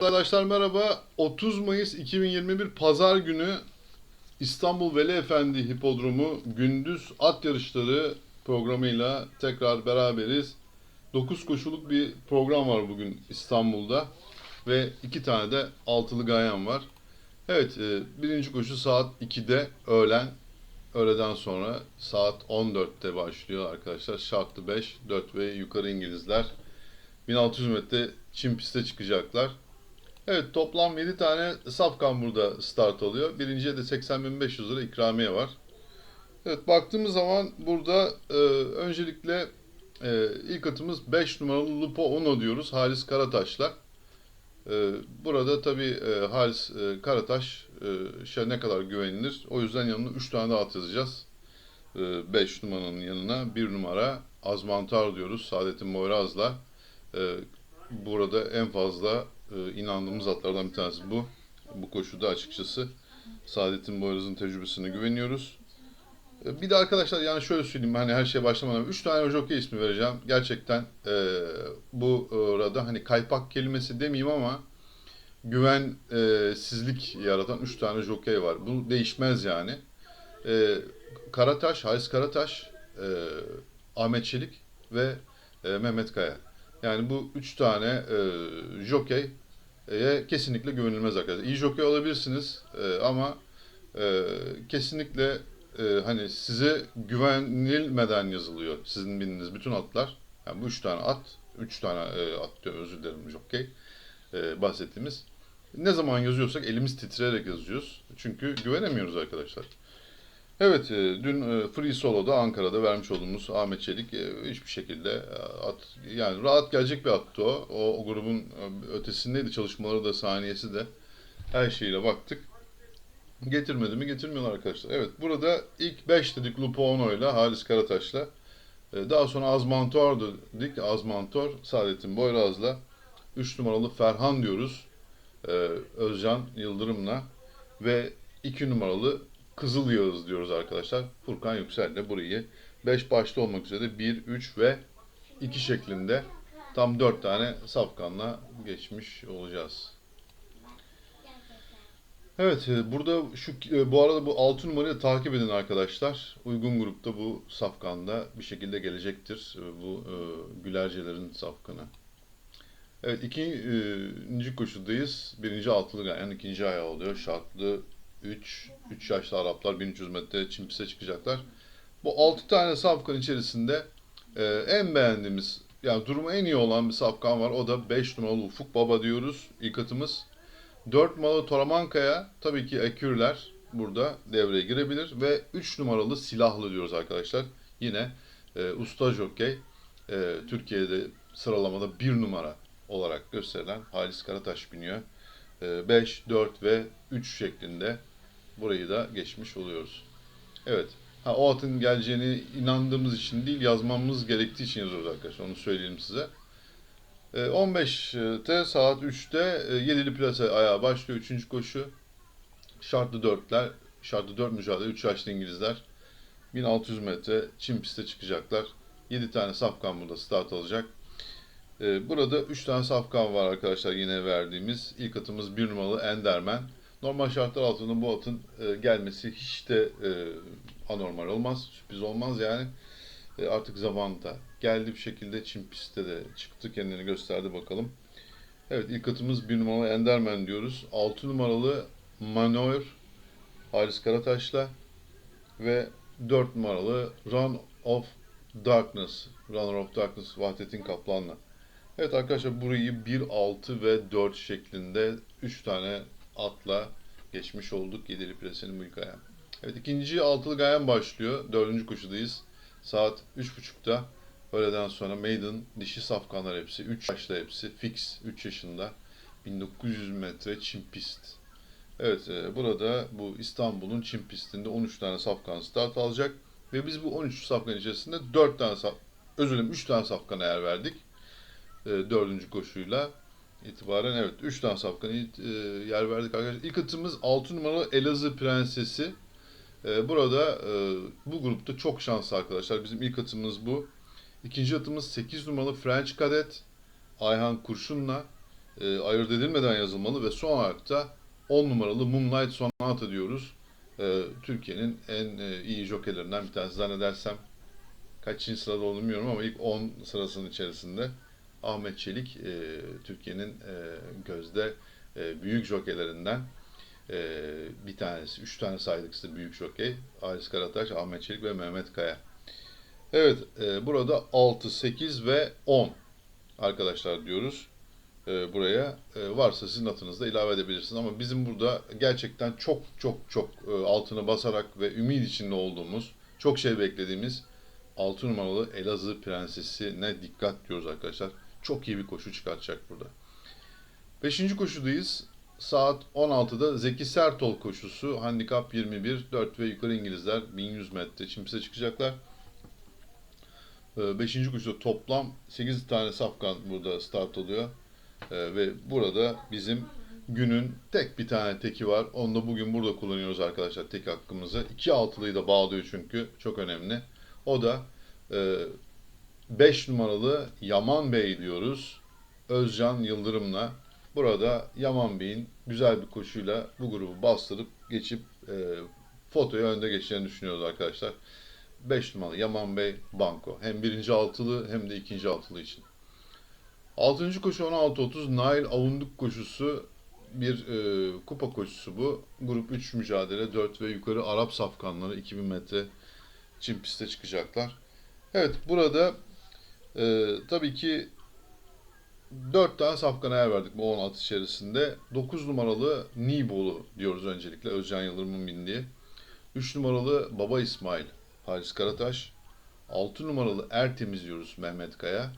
Arkadaşlar merhaba. 30 Mayıs 2021 Pazar günü İstanbul Veli Efendi Hipodromu gündüz at yarışları programıyla tekrar beraberiz. 9 koşuluk bir program var bugün İstanbul'da ve iki tane de altılı gayan var. Evet, e, birinci koşu saat 2'de öğlen, öğleden sonra saat 14'te başlıyor arkadaşlar. Şartlı 5, 4 ve yukarı İngilizler 1600 metre çim piste çıkacaklar. Evet toplam 7 tane safkan burada start alıyor. Birinciye de 80.500 lira ikramiye var. Evet baktığımız zaman burada e, öncelikle e, ilk atımız 5 numaralı Lupo Uno diyoruz Halis Karataş'la. E, burada tabi e, Halis e, Karataş e, şey ne kadar güvenilir. O yüzden yanına 3 tane daha at yazacağız. 5 numaranın yanına 1 numara Azmantar diyoruz Saadettin Boyraz'la. E, burada en fazla e, inandığımız atlardan bir tanesi bu. Bu koşuda açıkçası Saadettin Boyraz'ın tecrübesine güveniyoruz. E, bir de arkadaşlar yani şöyle söyleyeyim hani her şeye başlamadan 3 tane jockey ismi vereceğim. Gerçekten e, bu arada hani kaypak kelimesi demeyeyim ama güvensizlik yaratan 3 tane jockey var. Bu değişmez yani. E, Karataş, Halis Karataş, e, Ahmet Çelik ve e, Mehmet Kaya. Yani bu üç tane e, jockey'e kesinlikle güvenilmez arkadaşlar. İyi jockey olabilirsiniz e, ama e, kesinlikle e, hani size güvenilmeden yazılıyor sizin bildiğiniz bütün atlar. Yani bu üç tane at, üç tane e, at diyor özür dilerim jockey e, bahsettiğimiz. Ne zaman yazıyorsak elimiz titreyerek yazıyoruz. Çünkü güvenemiyoruz arkadaşlar. Evet, e, dün e, Free Solo'da Ankara'da vermiş olduğumuz Ahmet Çelik e, hiçbir şekilde at yani rahat gelecek bir attı o. O, o grubun ötesindeydi çalışmaları da saniyesi de her şeyle baktık. Getirmedi mi? Getirmiyorlar arkadaşlar. Evet, burada ilk 5 dedik Lupo Ono ile Halis Karataş'la. Daha sonra Azmantor dedik. Azmantor Saadettin Boyraz'la. 3 numaralı Ferhan diyoruz. Özcan Yıldırım'la. Ve 2 numaralı Kızıl Yağız diyoruz arkadaşlar. Furkan Yüksel'le burayı 5 başta olmak üzere 1, 3 ve 2 şeklinde tam 4 tane safkanla geçmiş olacağız. Evet e, burada şu e, bu arada bu 6 numarayı takip edin arkadaşlar. Uygun grupta bu safkanda bir şekilde gelecektir. E, Bu e, gülercelerin safkanı. Evet ikinci koşudayız. Birinci altılı yani ikinci ayağı oluyor. Şartlı 3, 3 yaşlı Araplar 1300 metre çim piste çıkacaklar. Bu 6 tane safkan içerisinde e, en beğendiğimiz, yani durumu en iyi olan bir safkan var. O da 5 numaralı Ufuk Baba diyoruz ilk atımız. 4 numaralı Toramankaya, tabii ki Ekürler burada devreye girebilir. Ve 3 numaralı Silahlı diyoruz arkadaşlar. Yine e, usta jockey, e, Türkiye'de sıralamada 1 numara olarak gösterilen Halis Karataş biniyor. 5, 4 ve 3 şeklinde burayı da geçmiş oluyoruz. Evet. Ha, o atın geleceğini inandığımız için değil, yazmamız gerektiği için yazıyoruz arkadaşlar. Onu söyleyelim size. Ee, 15'te saat 3'te e, 7'li plase ayağı başlıyor. 3. koşu. Şartlı dörtler. Şartlı 4 mücadele. 3 yaşlı İngilizler. 1600 metre çim piste çıkacaklar. 7 tane safkan burada start alacak. Ee, Burada 3 tane safkan var arkadaşlar yine verdiğimiz. İlk atımız 1 numaralı Enderman. Normal şartlar altında bu atın e, gelmesi hiç de e, anormal olmaz, sürpriz olmaz yani. E, artık zamanında geldi bir şekilde Çin pistte de çıktı, kendini gösterdi bakalım. Evet ilk atımız 1 numaralı Enderman diyoruz. 6 numaralı Manor Halis Karataş'la ve 4 numaralı Run of Darkness, Runner of Darkness Vahdettin Kaplan'la. Evet arkadaşlar burayı 1, 6 ve 4 şeklinde 3 tane atla geçmiş olduk Yedili Plase'nin bu hikaye. Evet ikinci altılı gayen başlıyor. Dördüncü koşudayız. Saat 3.30'da. Öğleden sonra maiden dişi safkanlar hepsi. 3 yaşlı hepsi. Fix 3 yaşında. 1900 metre çim pist. Evet e, burada bu İstanbul'un çim pistinde 13 tane safkan start alacak. Ve biz bu 13 safkan içerisinde 4 tane saf, özür dilerim 3 tane safkan eğer verdik. E, dördüncü koşuyla itibaren evet 3 tane safkan e, yer verdik arkadaşlar. İlk atımız 6 numaralı Elazığ Prensesi. E, burada e, bu grupta çok şanslı arkadaşlar. Bizim ilk atımız bu. İkinci atımız 8 numaralı French Cadet Ayhan Kurşun'la. ayırt edilmeden yazılmalı ve son ayakta 10 numaralı Moonlight Sonata diyoruz. Türkiye'nin en iyi jokeylerden bir tanesi zannedersem kaçıncı sırada olduğunu bilmiyorum ama ilk 10 sırasının içerisinde Ahmet Çelik e, Türkiye'nin e, gözde e, büyük jokeylerinden e, bir tanesi. Üç tane saydık size büyük jokey. Halis Karataş, Ahmet Çelik ve Mehmet Kaya. Evet, e, burada 6, 8 ve 10 arkadaşlar diyoruz. E, buraya e, varsa sizin atınızda ilave edebilirsiniz. Ama bizim burada gerçekten çok çok çok e, altını basarak ve ümit içinde olduğumuz, çok şey beklediğimiz 6 numaralı Elazığ Prensesi'ne dikkat diyoruz arkadaşlar. Çok iyi bir koşu çıkartacak burada. Beşinci koşudayız. Saat 16'da Zeki Sertol koşusu. Handikap 21. 4 ve yukarı İngilizler 1100 metre çimpise çıkacaklar. Ee, Beşinci koşuda toplam 8 tane safkan burada start oluyor. Ee, Ve burada bizim günün tek bir tane teki var. Onu da bugün burada kullanıyoruz arkadaşlar tek hakkımızı. 2 altılıyı da bağlıyor çünkü. Çok önemli. O da 5 numaralı Yaman Bey diyoruz. Özcan Yıldırım'la. Burada Yaman Bey'in güzel bir koşuyla bu grubu bastırıp geçip e, fotoya önde geçeceğini düşünüyoruz arkadaşlar. 5 numaralı Yaman Bey Banko. Hem birinci altılı hem de ikinci altılı için. 6. koşu 16.30 Nail Avunduk koşusu bir e, kupa koşusu bu. Grup 3 mücadele 4 ve yukarı Arap safkanları 2000 metre çim piste çıkacaklar. Evet burada e, tabii ki 4 tane safkana yer verdik bu 16 içerisinde. 9 numaralı Nibolu diyoruz öncelikle Özcan Yıldırım'ın bindiği. 3 numaralı Baba İsmail Halis Karataş. 6 numaralı Ertemiz diyoruz Mehmet Kaya.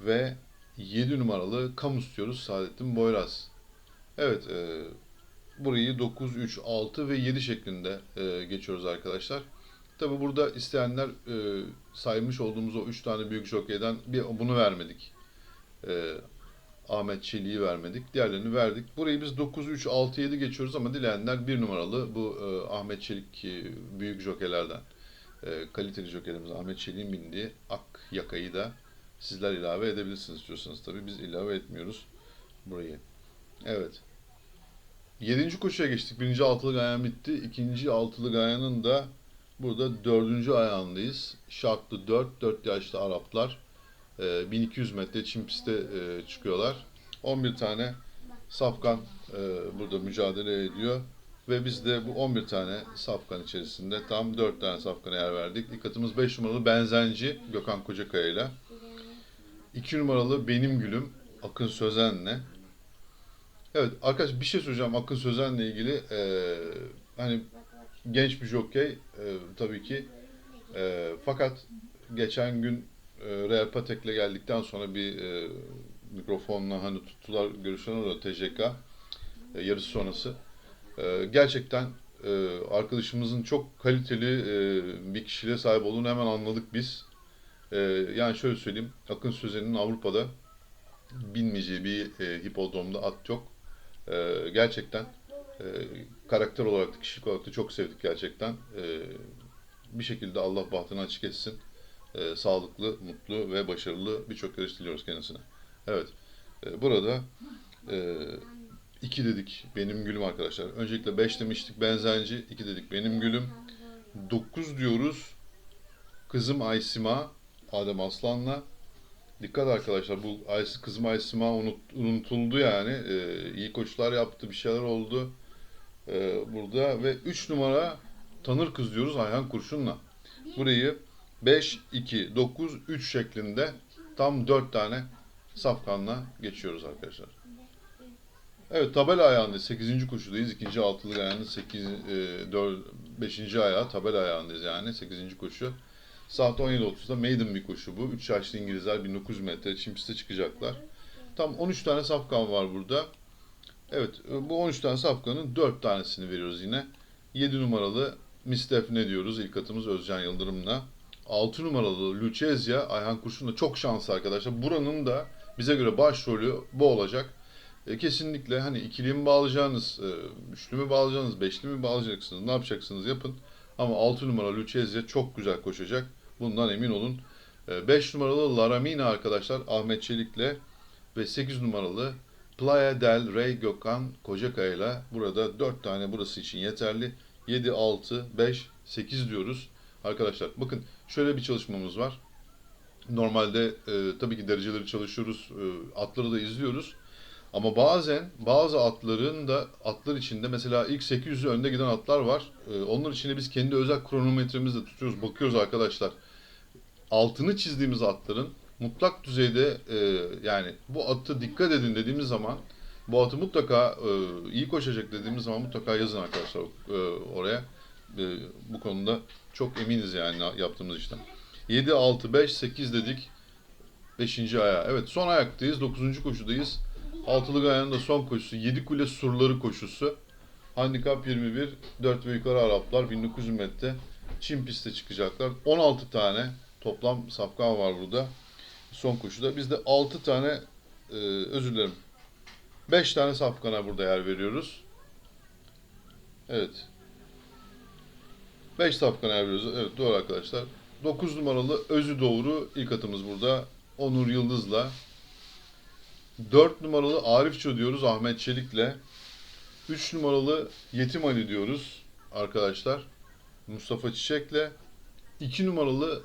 Ve 7 numaralı Kamus diyoruz Saadettin Boyraz. Evet e, burayı 9, 3, 6 ve 7 şeklinde e, geçiyoruz arkadaşlar. Tabi burada isteyenler e, saymış olduğumuz o 3 tane büyük jokeyden bir bunu vermedik. E, Ahmet Çelik'i vermedik. Diğerlerini verdik. Burayı biz 9, 3, 6, 7 geçiyoruz ama dileyenler bir numaralı bu e, Ahmet Çelik e, büyük jokeylerden e, kaliteli jokerimiz Ahmet Çelik'in bindiği Ak Yaka'yı da sizler ilave edebilirsiniz diyorsanız tabi biz ilave etmiyoruz burayı. Evet. Yedinci koşuya geçtik. Birinci altılı gayan bitti. İkinci altılı gayanın da burada dördüncü ayağındayız. Şartlı 4, 4 yaşlı Araplar. e, 1200 metre çim piste e, çıkıyorlar. 11 tane safkan e, burada mücadele ediyor. Ve biz de bu 11 tane safkan içerisinde tam 4 tane safkana yer verdik. Dikkatimiz 5 numaralı Benzenci Gökhan Kocakaya ile. 2 numaralı Benim Gülüm Akın Sözen'le. Evet arkadaş bir şey söyleyeceğim Akın Sözen'le ilgili. Ee, hani genç bir jockey e, tabii ki. E, fakat geçen gün e, Real Patek'le geldikten sonra bir e, mikrofonla hani tuttular görüşen orada TJK e, yarışı sonrası. E, gerçekten e, arkadaşımızın çok kaliteli e, bir kişiliğe sahip olduğunu hemen anladık biz. E, yani şöyle söyleyeyim, Akın Sözen'in Avrupa'da binmeyeceği bir e, hipodromda at yok. E, gerçekten e, karakter olarak da kişilik olarak da çok sevdik gerçekten. E, bir şekilde Allah bahtını açık etsin. E, sağlıklı, mutlu ve başarılı birçok yarış diliyoruz kendisine. Evet, e, burada e, iki dedik benim gülüm arkadaşlar. Öncelikle 5 demiştik benzenci, 2 dedik benim gülüm. 9 diyoruz kızım Aysima, Adem Aslan'la. Dikkat arkadaşlar bu kızım Aysima unut, unutuldu yani. Ee, iyi koşular yaptı, bir şeyler oldu ee, burada. Ve 3 numara tanır kız diyoruz Ayhan Kurşun'la. Burayı 5, 2, 9, 3 şeklinde tam 4 tane safkanla geçiyoruz arkadaşlar. Evet tabela ayağındayız. 8. koşudayız. 2. altılı ayağının 8, 4, 5. ayağı tabela ayağındayız yani 8. koşu. Saat 17.30'da maiden bir koşu bu. 3 yaşlı İngilizler 1900 metre çim çıkacaklar. Tam 13 tane safkan var burada. Evet bu 13 tane safkanın 4 tanesini veriyoruz yine. 7 numaralı Mistef ne diyoruz? İlk atımız Özcan Yıldırım'la. 6 numaralı Lucezia Ayhan Kurşun'la çok şanslı arkadaşlar. Buranın da bize göre başrolü bu olacak. E, kesinlikle hani ikili mi bağlayacağınız, e, üçlü mü bağlayacaksınız, beşli mi bağlayacaksınız, ne yapacaksınız yapın. Ama 6 numara Lucezia çok güzel koşacak. Bundan emin olun. 5 numaralı Laramina arkadaşlar Ahmet Çelik'le ve 8 numaralı Playa del Rey Gökhan Kocakaya burada 4 tane burası için yeterli. 7, 6, 5, 8 diyoruz. Arkadaşlar bakın şöyle bir çalışmamız var. Normalde e, tabii ki dereceleri çalışıyoruz, e, atları da izliyoruz. Ama bazen bazı atların da atlar içinde mesela ilk 800'ü önde giden atlar var. E, onlar içinde biz kendi özel kronometremizle tutuyoruz, bakıyoruz arkadaşlar. Altını çizdiğimiz atların mutlak düzeyde e, yani bu atı dikkat edin dediğimiz zaman bu atı mutlaka e, iyi koşacak dediğimiz zaman mutlaka yazın arkadaşlar e, oraya. E, bu konuda çok eminiz yani yaptığımız işten. 7, 6, 5, 8 dedik. 5. ayağı. Evet son ayaktayız. 9. koşudayız. Altılı Gaya'nın da son koşusu. 7 kule surları koşusu. Handikap 21. 4 ve yukarı Araplar 1900 metre. Çin piste çıkacaklar. 16 tane toplam safkan var burada. Son koşuda. Biz de 6 tane e, özür dilerim. 5 tane safkana burada yer veriyoruz. Evet. 5 safkana yer veriyoruz. Evet doğru arkadaşlar. 9 numaralı Özü Doğru ilk atımız burada. Onur Yıldız'la. 4 numaralı Arifço diyoruz Ahmet Çelik'le. 3 numaralı Yetim Ali diyoruz arkadaşlar. Mustafa Çiçek'le. 2 numaralı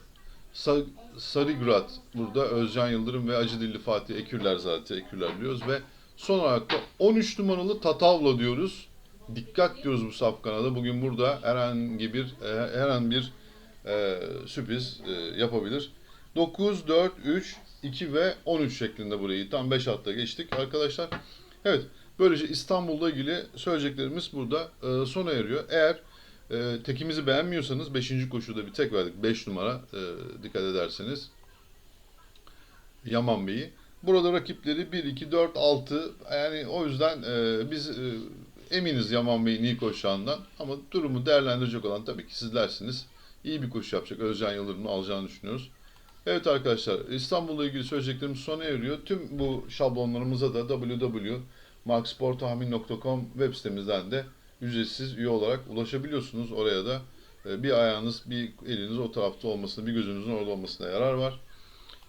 Sa- Sarigrat burada Özcan Yıldırım ve Acı Dilli Fatih Ekürler zaten Ekürler diyoruz ve son olarak da 13 numaralı Tatavla diyoruz. Dikkat diyoruz bu safkana da. Bugün burada herhangi bir e, herhangi bir e, sürpriz e, yapabilir. 9, 4, 3, 2 ve 13 şeklinde burayı tam 5 hatta geçtik arkadaşlar. Evet böylece İstanbul'la ilgili söyleyeceklerimiz burada e, sona eriyor. Eğer e, tekimizi beğenmiyorsanız 5. koşuda bir tek verdik 5 numara e, dikkat ederseniz. Yaman Bey'i. Burada rakipleri 1, 2, 4, 6 yani o yüzden e, biz e, eminiz Yaman Bey'in iyi koşacağından ama durumu değerlendirecek olan tabii ki sizlersiniz. İyi bir koşu yapacak Özcan Yıldırım'ı alacağını düşünüyoruz. Evet arkadaşlar İstanbul'la ilgili söyleyeceklerimiz sona eriyor. Tüm bu şablonlarımıza da www.marksportahmin.com web sitemizden de ücretsiz üye olarak ulaşabiliyorsunuz. Oraya da e, bir ayağınız, bir eliniz o tarafta olmasına, bir gözünüzün orada olmasına yarar var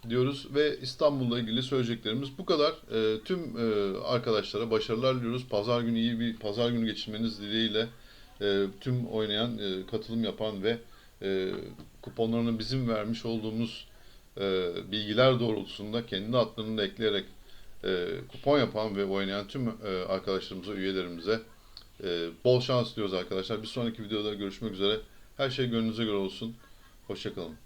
diyoruz ve İstanbul'la ilgili söyleyeceklerimiz bu kadar. E, tüm e, arkadaşlara başarılar diliyoruz. Pazar günü iyi bir pazar günü geçirmeniz dileğiyle tüm oynayan, katılım yapan ve kuponlarını bizim vermiş olduğumuz bilgiler doğrultusunda kendi adlarını ekleyerek kupon yapan ve oynayan tüm e, arkadaşlarımıza, üyelerimize e, bol şans diliyoruz arkadaşlar. Bir sonraki videoda görüşmek üzere. Her şey gönlünüze göre olsun. Hoşçakalın.